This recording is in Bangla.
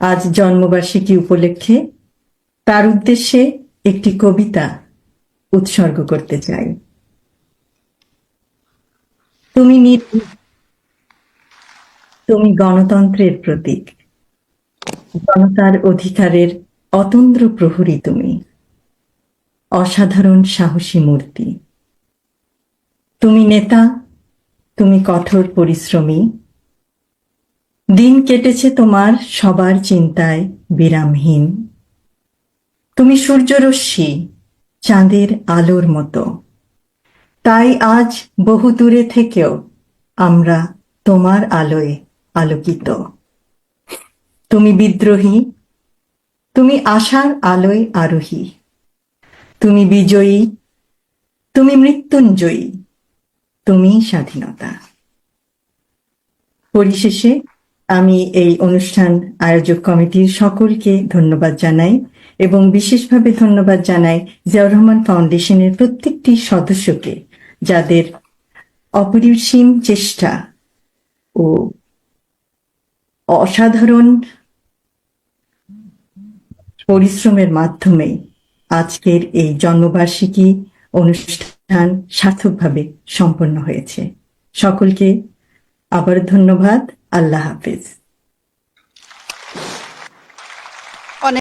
আজ জন্মবার্ষিকী উপলক্ষে তার উদ্দেশ্যে একটি কবিতা উৎসর্গ করতে চাই। তুমি তুমি গণতন্ত্রের প্রতীক। জনতার অধিকারের অতন্দ্র প্রহরী তুমি। অসাধারণ সাহসী মূর্তি। তুমি নেতা, তুমি কঠোর পরিশ্রমী। দিন কেটেছে তোমার সবার চিন্তায় বিরামহীন। তুমি সূর্যরশ্মি, চাঁদের আলোর মতো। তাই আজ বহু দূরে থেকেও আমরা তোমার আলোয় আলোকিত। তুমি বিদ্রোহী, তুমি আশার আলোয় আরোহী। তুমি বিজয়ী, তুমি মৃত্যুঞ্জয়ী, তুমি স্বাধীনতা। পরিশেষে আমি এই অনুষ্ঠান আয়োজক কমিটির সকলকে ধন্যবাদ জানাই এবং বিশেষভাবে ধন্যবাদ জানাই জিয়াউর রহমান ফাউন্ডেশনের প্রত্যেকটি সদস্যকে, যাদের অপরিসীম চেষ্টা ও অসাধারণ পরিশ্রমের মাধ্যমে আজকের এই জন্মবার্ষিকী অনুষ্ঠান সার্থকভাবে সম্পন্ন হয়েছে। সকলকে আবার ধন্যবাদ। আল্লাহ হাফেজ।